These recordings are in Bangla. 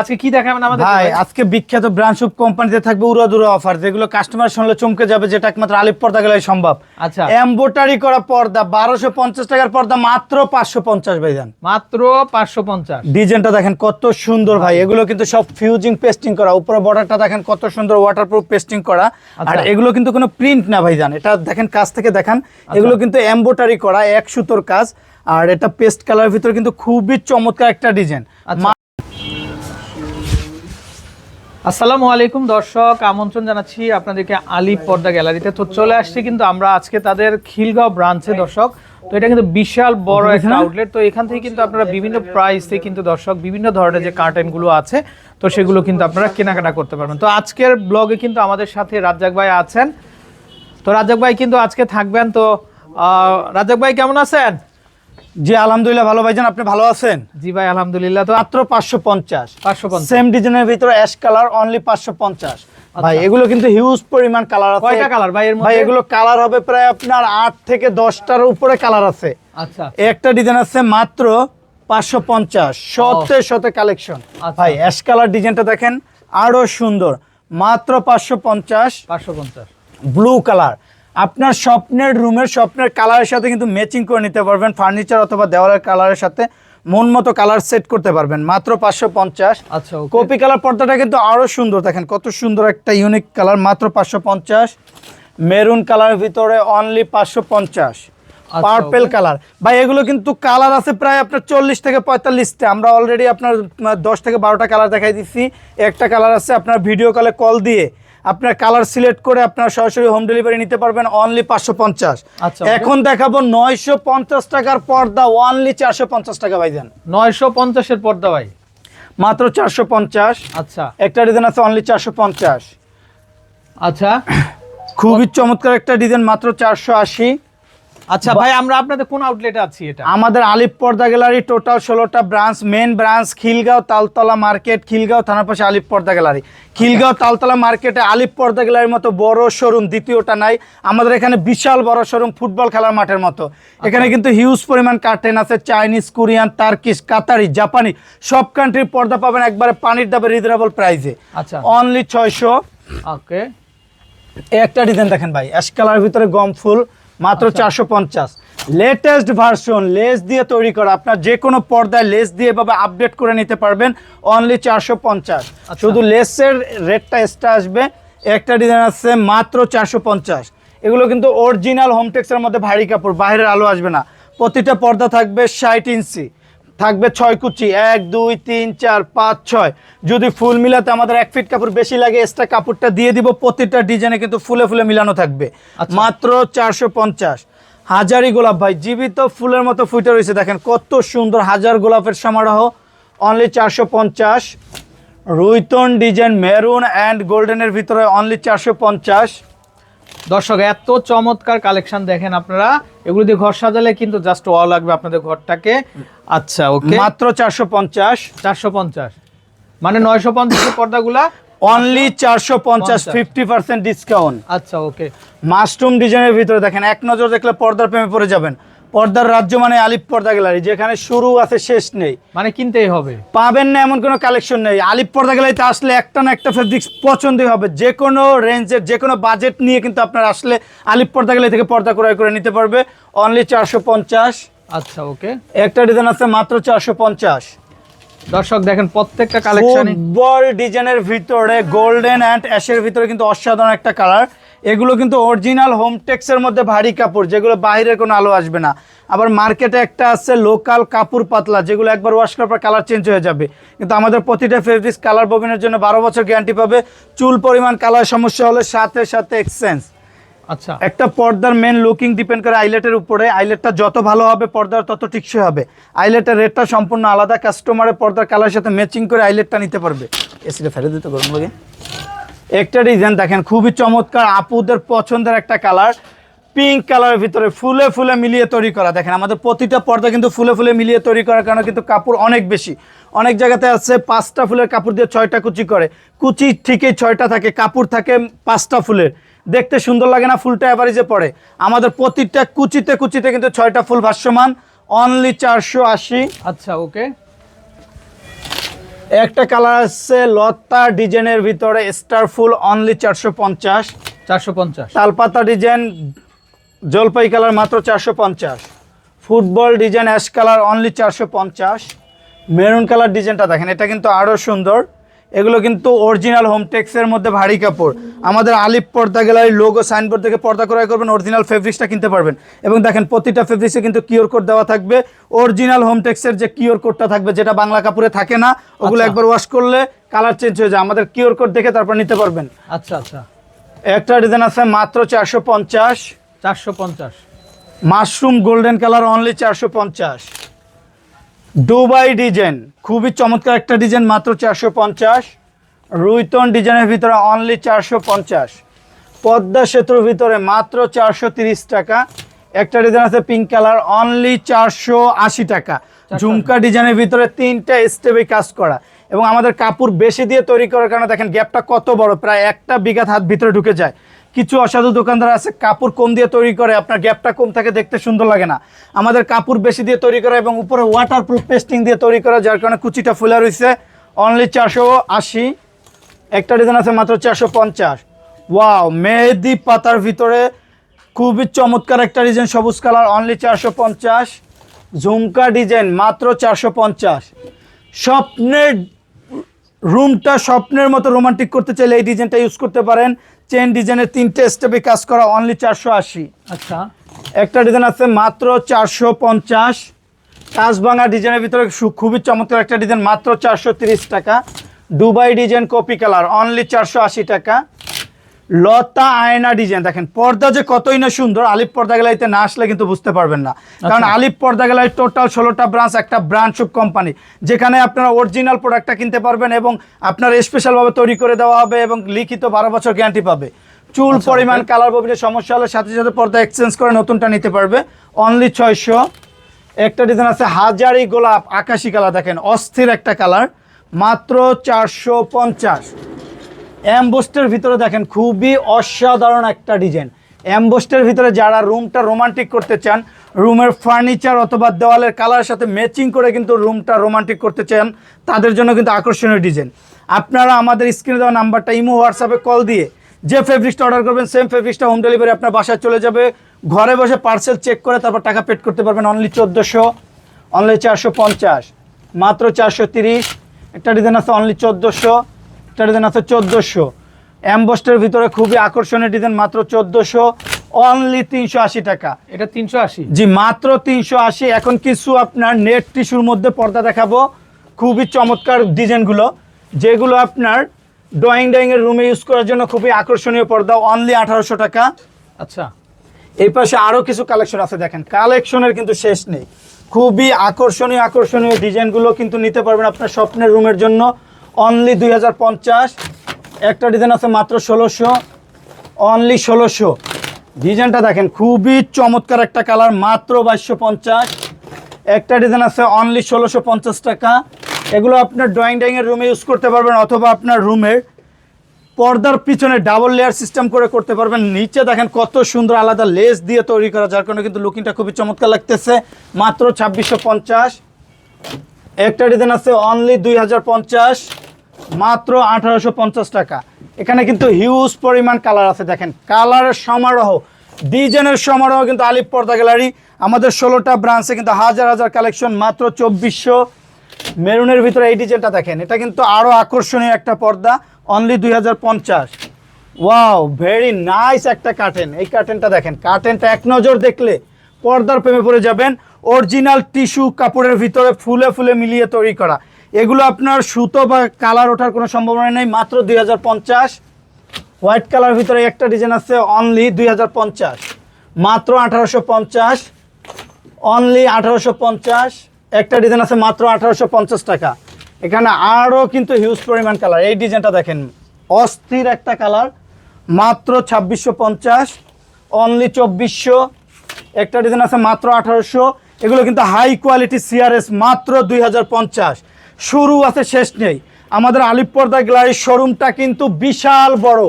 আজকে কি দেখাবেন আমাদের ভাই আজকে বিখ্যাত ব্রান্ড শুভ কোম্পানিতে থাকবে উড়াদুরা অফার যেগুলো কাস্টমার শুনলে চমকে যাবে যেটা একমাত্র আলিপ পর্দা গেলে সম্ভব আচ্ছা এম্বোটারি করা পর্দা বারোশো পঞ্চাশ টাকার পর্দা মাত্র পাঁচশো পঞ্চাশ ভাইজান মাত্র পাঁচশো পঞ্চাশ ডিজাইনটা দেখেন কত সুন্দর ভাই এগুলো কিন্তু সব ফিউজিং পেস্টিং করা উপরে বর্ডারটা দেখেন কত সুন্দর ওয়াটারপ্রুফ পেস্টিং করা আর আচ্ছা। এগুলো কিন্তু কোনো প্রিন্ট না ভাই ভাইজান এটা দেখেন কাজ থেকে দেখান আচ্ছা। এগুলো কিন্তু এম্বোটারি করা এক সুতোর কাজ আর এটা পেস্ট কালার ভিতরে কিন্তু খুবই চমৎকার একটা ডিজাইন। আসসালামু আলাইকুম দর্শক। আমন্ত্রণ জানাচ্ছি আপনাদেরকে আলী পর্দা গ্যালারিতে। তো চলে আসছি কিন্তু আমরা আজকে তাদের খিলগাঁও ব্রাঞ্চে দর্শক। তো এটা কিন্তু বিশাল বড় একটা আউটলেট তো এখান থেকে কিন্তু আপনারা বিভিন্ন প্রাইসে কিন্তু দর্শক বিভিন্ন ধরনের যে কার্টেনগুলো আছে তো সেগুলো কিন্তু আপনারা কেনাকাটা করতে পারবেন। তো আজকের ব্লগে কিন্তু আমাদের সাথে রাজ্জাক ভাই আছেন। তো রাজ্জাক ভাই কিন্তু আজকে থাকবেন। তো রাজ্জাক ভাই কেমন আছেন? জি আলহামদুলিল্লাহ ভালো ভাইজান আপনি ভালো আছেন? জি ভাই আলহামদুলিল্লাহ। তো মাত্র পাঁচশো পঞ্চাশ। পাঁচশো পঞ্চাশ। সেম ডিজাইনের ভিতরে অ্যাশ কালার অনলি পাঁচশো পঞ্চাশ। ভাই এগুলো কিন্তু হিউজ পরিমাণ কালার আছে। আচ্ছা। কয়টা কালার ভাই এর মধ্যে? ভাই এগুলো কালার হবে প্রায় আপনার আট থেকে দশটার উপরে কালার আছে। আচ্ছা। একটা ডিজাইন আছে মাত্র পাঁচশো পঞ্চাশ শতে শতে কালেকশন আচ্ছা। ভাই অ্যাশ কালার ডিজাইনটা দেখেন আরও সুন্দর। মাত্র পাঁচশো পঞ্চাশ। পাঁচশো পঞ্চাশ। ব্লু কালার আপনার স্বপ্নের রুমের স্বপ্নের কালারের সাথে কিন্তু ম্যাচিং করে নিতে পারবেন ফার্নিচার অথবা দেওয়ালের কালারের সাথে। মন মতো কালার সেট করতে পারবেন। মাত্র পাঁচশো পঞ্চাশ। আচ্ছা কপি কালার পর্দাটা কিন্তু আরও সুন্দর। দেখেন কত সুন্দর একটা ইউনিক কালার মাত্র পাঁচশো পঞ্চাশ। মেরুন কালারের ভিতরে অনলি পাঁচশো পঞ্চাশ। আচ্ছা, পার্পেল কালার ভাই এগুলো কিন্তু কালার আছে প্রায় আপনার চল্লিশ থেকে পঁয়তাল্লিশটা। আমরা অলরেডি আপনার দশ থেকে বারোটা কালার দেখাই দিচ্ছি। একটা কালার আছে আপনার ভিডিও কলে কল দিয়ে। আপনার কালার সিলেক্ট করে আপনার সরাসরি হোম ডেলিভারি নিতে পারবেন অনলি পাঁচশো পঞ্চাশ। আচ্ছা, এখন দেখাবো নয়শো পঞ্চাশ টাকার পর্দা অনলি চারশো পঞ্চাশ টাকা ভাই দেন। নয়শো পঞ্চাশের পর্দা ভাই। মাত্র চারশো পঞ্চাশ। আচ্ছা। একটা ডিজাইন আছে অনলি চারশো পঞ্চাশ। আচ্ছা। খুবই চমৎকার একটা ডিজাইন মাত্র চারশো আশি। আচ্ছা ভাই আমরা আপনাদের কোন আউটলেটে আছি এটা? আমাদের আলিপ পর্দা গ্যালারি টোটাল ষোলোটা branch main branch Khilgaon Taltala market Khilgaon থানার পাশে আলিপ পর্দা গ্যালারি। খিলগাঁও তালতলা মার্কেটে আলিপ পর্দা গ্যালারির মতো বড় শোরুম দ্বিতীয়টা নাই। আমাদের এখানে বিশাল বড় শোরুম ফুটবল খেলার মাঠের মতো। এখানে কিন্তু হিউজ পরিমাণ কার্টেন আছে চাইনিজ কোরিয়ান টার্কিশ কাতারি জাপানি সব কান্ট্রির পর্দা পাবেন একবারে পানির দাবে রিজনেবল প্রাইসে আচ্ছা। অনলি ছয়শো। ওকে একটা ডিজাইন দেখেন ভাই অ্যাশ কালার ভিতরে গম ফুল মাত্র আচ্ছা। চারশো পঞ্চাশ। লেটেস্ট ভার্সন লেস দিয়ে তৈরি করা। আপনার যে কোনো পর্দায় লেস দিয়ে এভাবে আপডেট করে নিতে পারবেন অনলি চারশো পঞ্চাশ। আচ্ছা। শুধু লেসের রেটটা এক্সট্রা আসবে। একটা ডিজাইন আসছে মাত্র চারশো পঞ্চাশ। এগুলো কিন্তু অরিজিনাল হোমটেক্সের মধ্যে ভারী কাপড় বাইরের আলো আসবে না। প্রতিটা পর্দা থাকবে ষাট ইঞ্চি থাকবে ছয় কুচি। এক দুই তিন চার পাঁচ ছয়। যদি ফুল মিলাতে আমাদের এক ফিট কাপড় বেশি লাগে এক্সট্রা কাপড়টা দিয়ে দিব প্রতিটা ডিজাইনে কিন্তু ফুলে ফুলে মিলানো থাকবে। আচ্ছা। মাত্র চারশো পঞ্চাশ। হাজারি গোলাপ ভাই জীবিত ফুলের মতো ফুটে রয়েছে দেখেন কত সুন্দর হাজার গোলাপের সমারোহ। অনলি চারশো পঞ্চাশ। রুইতন ডিজাইন মেরুন অ্যান্ড গোল্ডেনের ভিতরে অনলি চারশো পঞ্চাশ। দর্শক এত চমৎকার কালেকশন দেখেন আপনারা। এগুলো দিয়ে ঘর সাজালে কিন্তু জাস্ট ওয়া লাগবে আপনাদের ঘরটাকে। আচ্ছা ওকে মাত্র চারশো পঞ্চাশ। চারশো পঞ্চাশ। মানে নয়শো পঞ্চাশের পর্দাগুলা? অনলি চারশো পঞ্চাশ ফিফটি পার্সেন্ট ডিসকাউন্ট আচ্ছা ওকে মাশরুম ডিজাইনের ভিতরে দেখেন এক নজর দেখলে পর্দার প্রেমে পড়ে যাবেন। পর্দার রাজ্য মানে আলিপ পর্দা গ্যালারি যেখানে শুরু আছে শেষ নেই। মানে কিনতেই হবে। পাবেন না এমন কোনো কালেকশন নেই। আলিপ পর্দা গ্যালারিতে আসলে একটা না একটা ফেব্রিক্স পছন্দই হবে। যে কোনো রেঞ্জের যে কোনো বাজেট নিয়ে কিন্তু আপনার আসলে আলিপ পর্দা গ্যালারি থেকে পর্দা ক্রয় করে নিতে পারবে। অনলি চারশো পঞ্চাশ। আচ্ছা ওকে একটা ডিজাইন আছে মাত্র চারশো পঞ্চাশ। দর্শক দেখেন প্রত্যেকটা কালেকশন ফুটবল ডিজাইনের ভিতরে গোল্ডেন অ্যান্ড অ্যাশের ভিতরে কিন্তু অসাধারণ একটা কালার এগুলো কিন্তু অরিজিনাল হোমটেক্সের মধ্যে ভারী কাপড় যেগুলো বাইরের কোনো আলো আসবে না। আবার মার্কেটে একটা আছে লোকাল কাপড় পাতলা যেগুলো একবার ওয়াশ করার পর কালার চেঞ্জ হয়ে যাবে। কিন্তু আমাদের প্রতিটা ফেব্রিক্স কালার ববিনের জন্য বারো বছর গ্যারান্টি পাবে। চুল পরিমাণ কালার সমস্যা হলে সাথে সাথে এক্সচেঞ্জ আচ্ছা। একটা পর্দার মেন লুকিং ডিপেন্ড করে আইলেটের উপরে। আইলেটটা যত ভালো হবে পর্দার তত টিকসই হবে। আইলেটের রেটটা সম্পূর্ণ আলাদা। কাস্টমারের পর্দার কালার সাথে ম্যাচিং করে আইলেটটা নিতে পারবে। এসিটা ফেলে দিতে গরম লাগে। একটা ডিজাইন দেখেন, খুবই চমৎকার, আপুদের পছন্দের একটা কালার পিঙ্ক কালারের ভিতরে ফুলে ফুলে মিলিয়ে তৈরি করা। দেখেন, আমাদের প্রতিটা পর্দা কিন্তু ফুলে ফুলে মিলিয়ে তৈরি করার কারণে কিন্তু কাপড় অনেক বেশি। অনেক জায়গাতে আছে পাঁচটা ফুলের কাপড় দিয়ে ছয়টা কুচি করে। কুচি ঠিকই ছয়টা থাকে, কাপড় থাকে পাঁচটা ফুলের। দেখতে সুন্দর লাগে না ফুলটা অ্যাভারেজে পড়ে। আমাদের প্রতিটা কুচিতে কুচিতে কিন্তু ছয়টা ফুল ভাষ্যমান অনলি চারশো আশি। আচ্ছা ওকে একটা কালার আছে লতা ডিজাইনের ভিতরে স্টার ফুল অনলি চারশো পঞ্চাশ। চারশো পঞ্চাশ। তালপাতা ডিজাইন জলপাই কালার মাত্র চারশো পঞ্চাশ। Football design ash colour only চারশো পঞ্চাশ। মেরুন কালার ডিজাইনটা দেখেন এটা কিন্তু আরও সুন্দর। এগুলো কিন্তু অরিজিনাল হোমটেক্সের মধ্যে ভারী কাপড়। আমাদের আলিপ পর্দা গ্যালারি লোগো সাইনবোর্ড থেকে পর্দা ক্রয় করবেন অরিজিনাল ফেব্রিক্সটা কিনতে পারবেন। এবং দেখেন প্রতিটা ফেব্রিক্সে কিন্তু কিওর কোড দেওয়া থাকবে। অরিজিনাল হোমটেক্সের যে কিওর কোডটা থাকবে যেটা বাংলা কাপড়ে থাকে না ওগুলো আচ্ছা। একবার ওয়াশ করলে কালার চেঞ্জ হয়ে যায়। আমাদের কিওর কোড দেখে তারপর নিতে পারবেন। আচ্ছা আচ্ছা। একটা ডিজাইন আছে মাত্র চারশো পঞ্চাশ। চারশো পঞ্চাশ। মাশরুম গোল্ডেন কালার অনলি চারশো পঞ্চাশ। Dubai design. খুবই চমৎকার একটা ডিজাইন মাত্র চারশো পঞ্চাশ। রুইতন ডিজাইনের ভিতরে অনলি চারশো পঞ্চাশ। পদ্মা সেতুর ভিতরে মাত্র চারশো তিরিশ টাকা। একটা ডিজাইন আছে পিঙ্ক কালার অনলি চারশো আশি টাকা। ঝুমকা ডিজাইনের ভিতরে তিনটা স্টেপে কাজ করা। এবং আমাদের কাপড় বেশি দিয়ে তৈরি করার কারণে দেখেন গ্যাপটা কত বড় প্রায় একটা বিঘাত হাত ভিতরে ঢুকে যায়। কিছু অসাধু দোকানদার আছে, কাপড় কম দিয়ে তৈরি করে, আপনার গ্যাপটা কম থাকে, দেখতে সুন্দর লাগে না। আমাদের কাপড় বেশি দিয়ে তৈরি করা এবং উপরে ওয়াটার প্রুফ পেস্টিং দিয়ে তৈরি করা, যার কারণে কুচিটা ফুলা রয়েছে অনলি চারশো আশি। একটা ডিজাইন আছে মাত্র চারশো পঞ্চাশ। ওয়াও মেহেদি পাতার ভিতরে খুবই চমৎকার একটা ডিজাইন সবুজ কালার অনলি চারশো পঞ্চাশ। ঝুমকা ডিজাইন মাত্র চারশো পঞ্চাশ। স্বপ্নের রুমটা স্বপ্নের মতো রোমান্টিক করতে চাইলে এই ডিজাইনটা ইউজ করতে পারেন। চেন ডিজাইনের তিনটে স্টেপে কাজ করা অনলি চারশো আশি। আচ্ছা। একটা ডিজাইন আছে মাত্র চারশো পঞ্চাশ। কাজভাঙা ডিজাইনের ভিতরে খুবই চমৎকার একটা ডিজাইন মাত্র চারশো তিরিশ টাকা। Dubai design copy colour only চারশো আশি টাকা। লতা আয়না ডিজাইন দেখেন পর্দা যে কতই না সুন্দর আলিপ পর্দা গেলাইতে না আসলে কিন্তু বুঝতে পারবেন না। কারণ আচ্ছা। আলিপ পর্দা গেলায় টোটাল ষোলোটা ব্রাঞ্চ একটা ব্রাঞ্চ অফ কোম্পানি যেখানে আপনারা অরিজিনাল প্রোডাক্টটা কিনতে পারবেন এবং আপনার স্পেশালভাবে তৈরি করে দেওয়া হবে এবং লিখিত বারো বছর গ্যারান্টি পাবে। চুল আচ্ছা, পরিমাণ কালার ববিনের সমস্যা হলে সাথে সাথে পর্দা এক্সচেঞ্জ করে নতুনটা নিতে পারবে। অনলি ছয়শো। একটা ডিজাইন আছে হাজারি গোলাপ আকাশি কালার দেখেন অস্থির একটা কালার মাত্র চারশো পঞ্চাশ। অ্যাম্বোস্টের ভিতরে দেখেন খুবই অসাধারণ একটা ডিজাইন। অ্যাম্বোস্টের ভিতরে যারা রুমটা রোমান্টিক করতে চান, রুমের ফার্নিচার অথবা দেওয়ালের কালারের সাথে ম্যাচিং করে কিন্তু রুমটা রোমান্টিক করতে চান, তাদের জন্য কিন্তু আকর্ষণীয় ডিজাইন। আপনারা আমাদের স্ক্রিনে দেওয়া নাম্বারটা ইমো হোয়াটসঅ্যাপে কল দিয়ে যে ফেব্রিক্সটা অর্ডার করবেন সেম ফেব্রিক্সটা হোম ডেলিভারি আপনার বাসায় চলে যাবে। ঘরে বসে পার্সেল চেক করে তারপর টাকা পেড করতে পারবেন অনলি চোদ্দোশো অনলি চারশো পঞ্চাশ, মাত্র চারশো তিরিশ। একটা ডিজাইন আছে অনলি চোদ্দোশো। একটা ডিজাইন আছে চোদ্দোশো। অ্যাম্বস্টের ভিতরে খুবই আকর্ষণীয় ডিজাইন মাত্র চোদ্দোশো অনলি তিনশো আশি টাকা। এটা তিনশো আশি? জি মাত্র তিনশো আশি। এখন কিছু আপনার নেট টিস্যুর মধ্যে পর্দা দেখাবো। খুবই চমৎকার ডিজাইনগুলো যেগুলো আপনার ড্রয়িং ড্রয়িংয়ের রুমে ইউজ করার জন্য খুবই আকর্ষণীয় পর্দা অনলি আঠারোশো টাকা। আচ্ছা। এই পাশে আরও কিছু কালেকশন আছে দেখেন। কালেকশনের কিন্তু শেষ নেই। খুবই আকর্ষণীয় আকর্ষণীয় ডিজাইনগুলো কিন্তু নিতে পারবেন আপনার স্বপ্নের রুমের জন্য। অনলি দুই হাজার পঞ্চাশ। একটা ডিজাইন আছে মাত্র ষোলোশো। অনলি ষোলোশো। ডিজাইনটা দেখেন, খুবই চমৎকার একটা কালার মাত্র বাইশশো পঞ্চাশ। একটা ডিজাইন আছে অনলি ষোলোশো পঞ্চাশ টাকা। এগুলো আপনার ড্রয়িং ড্রয়িংয়ের রুমে ইউজ করতে পারবেন অথবা আপনার রুমের পর্দার পিছনে ডাবল লেয়ার সিস্টেম করে করতে পারবেন। নিচে দেখেন কত সুন্দর আলাদা লেস দিয়ে তৈরি করা, যার কারণে কিন্তু লুকিংটা খুবই চমৎকার লাগতেছে। মাত্র ছাব্বিশশো পঞ্চাশ। একটা ডিজাইন আছে অনলি দুই হাজার পঞ্চাশ। মাত্র আঠারোশো পঞ্চাশ টাকা। এখানে কিন্তু হিউজ পরিমাণ কালার আছে, দেখেন। কালারের সমারোহ ডিজাইনের সমারোহ কিন্তু আলিপ পর্দা গ্যালারি আমাদের ষোলোটা ব্রাঞ্চে কিন্তু হাজার হাজার কালেকশন মাত্র চব্বিশশো। মেরুনের ভিতরে এই ডিজাইনটা দেখেন, এটা কিন্তু আরও আকর্ষণীয় একটা পর্দা অনলি দুই হাজার পঞ্চাশ। ওয়াও ভেরি নাইস একটা কার্টেন এই কার্টেনটা দেখেন কার্টেনটা এক নজর দেখলে পর্দার প্রেমে পড়ে যাবেন। অরিজিনাল টিস্যু কাপড়ের ভিতরে ফুলে ফুলে মিলিয়ে তৈরি করা। এগুলো আপনার সুতো বা কালার ওঠার কোনো সম্ভাবনা নেই, মাত্র দুই হাজার পঞ্চাশ। হোয়াইট কালার ভিতরে একটা ডিজাইন আছে অনলি দুই হাজার পঞ্চাশ। মাত্র আঠারোশো পঞ্চাশ অনলি আঠারোশো পঞ্চাশ। একটা ডিজাইন আছে, মাত্র আঠারোশো পঞ্চাশ টাকা। এখানে আরও কিন্তু হিউজ পরিমাণ কালার এই ডিজাইনটা দেখেন, অস্থির একটা কালার মাত্র ছাব্বিশশো পঞ্চাশ অনলি চব্বিশশো। একটা ডিজাইন আছে, মাত্র আঠারোশো। এগুলো কিন্তু হাই কোয়ালিটি সিআরএস মাত্র দুই হাজার পঞ্চাশ। শুরু আছে শেষ নেই। আমাদের আলিপর্দা গ্যালারির শোরুমটা কিন্তু বিশাল বড়।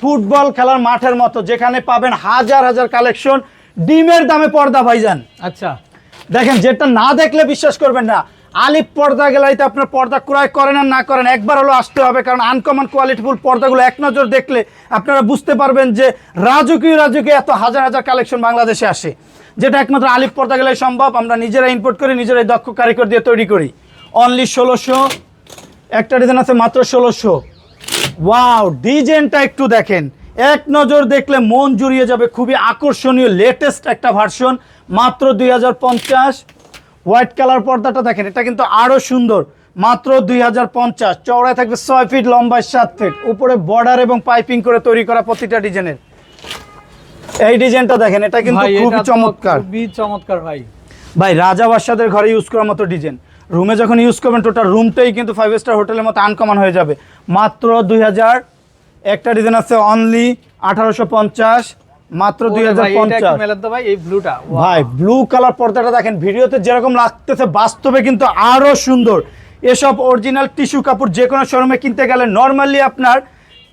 ফুটবল খেলার মাঠের মতো যেখানে পাবেন হাজার হাজার কালেকশন ডিমের দামে পর্দা ভাইজান। আচ্ছা। দেখেন যেটা না দেখলে বিশ্বাস করবেন না। আলিপ পর্দা গ্যালারিতে আপনার পর্দা ক্রয় করেন আর না করেন একবার হলো আসতে হবে কারণ আনকমন কোয়ালিটিফুল পর্দাগুলো এক নজর দেখলে আপনারা বুঝতে পারবেন যে রাজকীয় রাজকীয় এত হাজার হাজার কালেকশন বাংলাদেশে আসে। যেটা একমাত্র আলিপ পর্দা গেলে সম্ভব আমরা নিজেরা ইম্পোর্ট করি নিজেরাই দক্ষ কারিগর দিয়ে তৈরি করি। অনলি ষোলোশো। একটা ডিজাইন আছে মাত্র ষোলোশো। ওয়াও ডিজাইনটা একটু দেখেন। এক নজর দেখলে মন জুড়িয়ে যাবে। খুবই আকর্ষণীয় লেটেস্ট একটা ভার্সন মাত্র দুই হাজার পঞ্চাশ। হোয়াইট কালার পর্দাটা দেখেন এটা কিন্তু আরও সুন্দর। মাত্র দুই হাজার পঞ্চাশ। চওড়ায় থাকবে ছয় ফিট লম্বায় সাত ফিট উপরে বর্ডার এবং পাইপিং করে তৈরি করা প্রতিটা ডিজাইনের এই ডিজাইনটা দেখেন এটা কিন্তু খুবই চমৎকার। খুবই চমৎকার ভাই। ভাই রাজা বাদশাদের ঘরে ইউজ করার মতো ডিজাইন রুমে যখন ইউজ করবেন টোটাল রুমটাই কিন্তু ফাইভ স্টার হোটেলের মতো আনকমন হয়ে যাবে। মাত্র দুই হাজার একটা ডিজাইন আছে অনলি আঠারোশো পঞ্চাশ মাত্র দুই হাজার ভাই, পঞ্চাশ ভাই এই ব্লুটা ভাই ব্লু কালার পর্দাটা দেখেন ভিডিওতে যেরকম লাগতেছে বাস্তবে কিন্তু আরও সুন্দর। এসব অরিজিনাল টিস্যু কাপড় যে কোনো শোরুমে কিনতে গেলে নর্মালি আপনার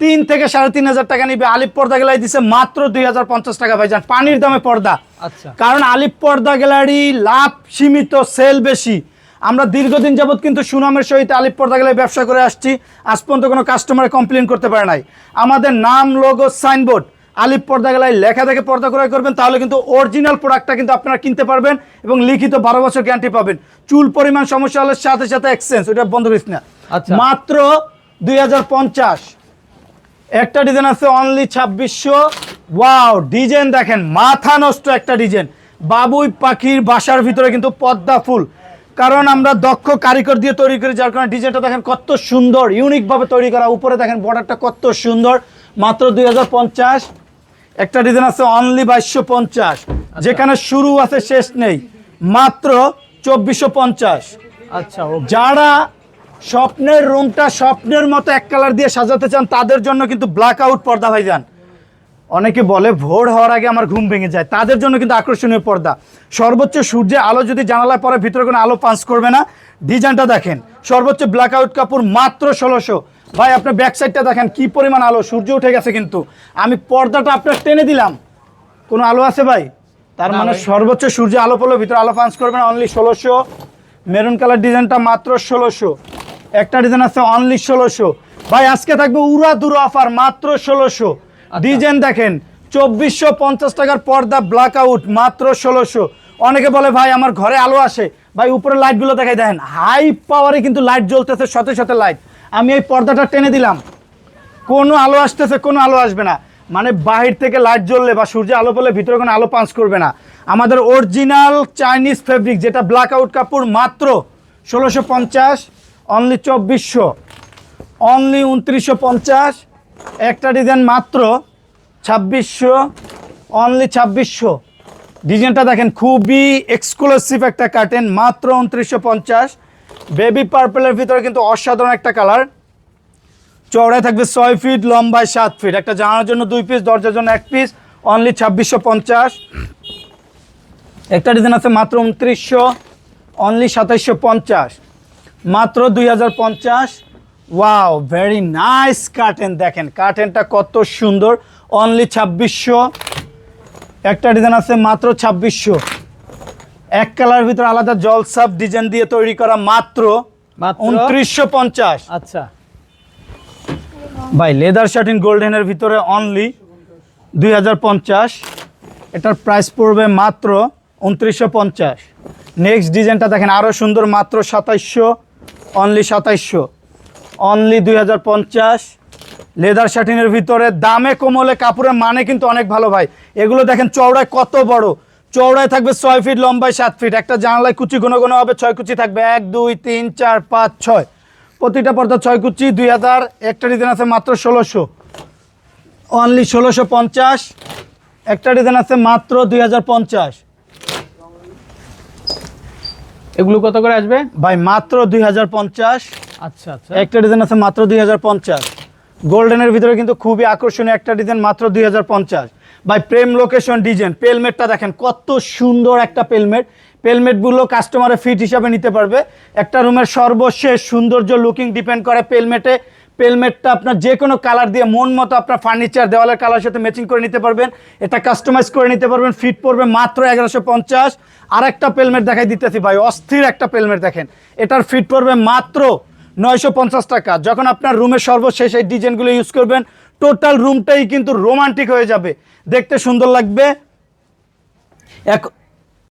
তিন থেকে সাড়ে তিন হাজার টাকা নিবে। আলিপ পর্দা গেলাই দিছে মাত্র দুই হাজার পঞ্চাশ টাকা ভাইজান পানির দামে পর্দা। আচ্ছা। কারণ আলিপ পর্দা গ্যালারি লাভ সীমিত সেল বেশি। আমরা দীর্ঘদিন যাবৎ কিন্তু সুনামের সহিত আলিপ পর্দা গ্যালারি ব্যবসা করে আসছি। আজ পর্যন্ত কোনো কাস্টমার কমপ্লেন করতে পারে নাই। আমাদের নাম লোগো সাইনবোর্ড আলিপ পর্দা গ্যালারি লেখা দেখে পর্দা ক্রয় করবেন তাহলে কিন্তু অরিজিনাল প্রোডাক্টটা কিন্তু আপনারা কিনতে পারবেন এবং লিখিত বারো বছর গ্যারান্টি পাবেন। চুল পরিমাণ সমস্যা হলে সাথে সাথে এক্সচেঞ্জ ওটা বন্ধ করিস না। আচ্ছা। মাত্র দুই হাজার পঞ্চাশ। একটা ডিজাইন আছে অনলি ছাব্বিশশো। ওয়াও ডিজাইন দেখেন মাথা নষ্ট একটা ডিজাইন বাবুই পাখির বাসার ভিতরে কিন্তু পদ্মা ফুল। কারণ আমরা দক্ষ কারিগর দিয়ে তৈরি করি যার কারণে ডিজাইনটা দেখেন কত সুন্দর ইউনিকভাবে তৈরি করা। উপরে দেখেন বর্ডারটা কত সুন্দর। মাত্র দুই হাজার পঞ্চাশ। একটা ডিজাইন আছে অনলি বাইশশো পঞ্চাশ। যেখানে শুরু আছে শেষ নেই। মাত্র চব্বিশশো পঞ্চাশ। আচ্ছা যারা স্বপ্নের রুমটা স্বপ্নের মতো এক কালার দিয়ে সাজাতে চান তাদের জন্য কিন্তু ব্ল্যাক আউট পর্দা ভাইজান। অনেকে বলে ভোর হওয়ার আগে আমার ঘুম ভেঙে যায়। তাদের জন্য কিন্তু আকর্ষণীয় পর্দা। সর্বোচ্চ সূর্যে আলো যদি জানালায় পরে ভিতরে কোনো আলো পাঞ্চ করবে না ডিজাইনটা দেখেন। সর্বোচ্চ ব্ল্যাক আউট কাপড় মাত্র ষোলোশো। ভাই আপনার ব্যাক সাইডটা দেখেন কি পরিমাণ আলো সূর্য উঠে গেছে কিন্তু। আমি পর্দাটা আপনার টেনে দিলাম। কোনো আলো আছে ভাই? তার মানে সর্বোচ্চ সূর্য আলো পড়ল ভিতরে আলো পাঞ্চ করবে না অনলি ষোলোশো। মেরুন কালার ডিজাইনটা মাত্র ষোলোশো। একটা ডিজাইন আছে অনলি ষোলোশো। ভাই আজকে থাকবে উড়া দুরো অফার মাত্র ষোলোশো। ডিজাইন দেখেন, চব্বিশশো পঞ্চাশ টাকার পর্দা ব্ল্যাক আউট মাত্র ষোলোশো। অনেকে বলে, ভাই, আমার ঘরে আলো আসে। ভাই, উপরে লাইটগুলো দেখাই, দেখেন হাই পাওয়ারে কিন্তু লাইট জ্বলতেছে শত শত লাইট আমি এই পর্দাটা টেনে দিলাম। কোনো আলো আসতেছে, কোনো আলো আসবে না। মানে বাহির থেকে লাইট জ্বললে বা সূর্যে আলো পড়লে ভিতরে কোনো আলো পাঞ্চ করবে না। আমাদের অরিজিনাল চাইনিজ ফেব্রিক যেটা ব্ল্যাক আউট কাপড়, মাত্র ষোলোশো পঞ্চাশ অনলি চব্বিশশো অনলি উনত্রিশশো পঞ্চাশ একটা ডিজাইন মাত্র ছাব্বিশশো অনলি ছাব্বিশশো। ডিজাইনটা দেখেন, খুবই এক্সক্লুসিভ একটা কাটেন মাত্র উনত্রিশশো পঞ্চাশ। বেবি পার্পেলের ভিতরে কিন্তু অসাধারণ একটা কালার চওড়ায় থাকবে ছয় ফিট লম্বায় সাত ফিট একটা জানার জন্য দুই পিস দরজার জন্য এক পিস অনলি ছাব্বিশশো পঞ্চাশ। একটা ডিজাইন আছে মাত্র উনত্রিশশো অনলি সাতাইশশো পঞ্চাশ। মাত্র দুই হাজার পঞ্চাশ। ওয়াও ভেরি নাইস কার্টেন দেখেন কার্টেনটা কত সুন্দর। অনলি ছাব্বিশশো। একটা ডিজাইন আছে মাত্র ছাব্বিশশো। এক কালার ভিতরে আলাদা জলসাপ ডিজাইন দিয়ে তৈরি করা মাত্র? উনত্রিশশো পঞ্চাশ। আচ্ছা। ভাই লেদার শার্টিন গোল্ডেনের ভিতরে অনলি দুই হাজার পঞ্চাশ। এটার প্রাইস পড়বে মাত্র উনত্রিশশো পঞ্চাশ। নেক্সট ডিজাইনটা দেখেন আরও সুন্দর মাত্র সাতাইশশো। অনলি সাতাইশশো। অনলি দুই হাজার পঞ্চাশ। লেদার শার্টিনের ভিতরে দামে কমলে কাপড়ের মানে কিন্তু অনেক ভালো ভাই। এগুলো দেখেন চওড়ায় কত বড়। চওড়ায় থাকবে ছয় ফিট লম্বায় সাত ফিট একটা জানালায় কুচি ঘন ঘন হবে ছয় কুচি থাকবে। এক দুই তিন চার পাঁচ ছয়। প্রতিটা পর্দা ছয় কুচি দুই হাজার। একটা ডিজাইন আছে মাত্র ষোলোশো। অনলি ষোলোশো পঞ্চাশ। একটা ডিজাইন আছে মাত্র দুই হাজার পঞ্চাশ। এগুলো কত করে আসবে? ভাই মাত্র দুই হাজার পঞ্চাশ। আচ্ছা আচ্ছা। একটা ডিজাইন আছে মাত্র দুই হাজার পঞ্চাশ। গোল্ডেনের ভিতরে কিন্তু খুবই আকর্ষণীয় একটা ডিজাইন মাত্র দুই হাজার পঞ্চাশ। বাই প্রেম লোকেশন ডিজাইন পেলমেটটা দেখেন কত সুন্দর একটা পেলমেট পেলমেটগুলো কাস্টমারে ফিট হিসাবে নিতে পারবে। একটা রুমের সর্বশেষ সৌন্দর্য লুকিং ডিপেন্ড করে পেলমেটে পেলমেটটা আপনার যে কোনো কালার দিয়ে, মন মতো আপনার ফার্নিচার দেওয়ালের কালার সাথে ম্যাচিং করে নিতে পারবেন। এটা কাস্টমাইজ করে নিতে পারবেন। ফিট পড়বে মাত্র এগারোশো পঞ্চাশ। আর একটা পেলমেট দেখাই দিতেছি ভাই, অস্থির একটা পেলমেট দেখেন। এটার ফিট পড়বে মাত্র নয়শো পঞ্চাশ টাকা। যখন আপনার রুমের সর্বশেষ এই ডিজাইনগুলো ইউজ করবেন টোটাল রুমটাই কিন্তু রোমান্টিক হয়ে যাবে। দেখতে সুন্দর লাগবে। এক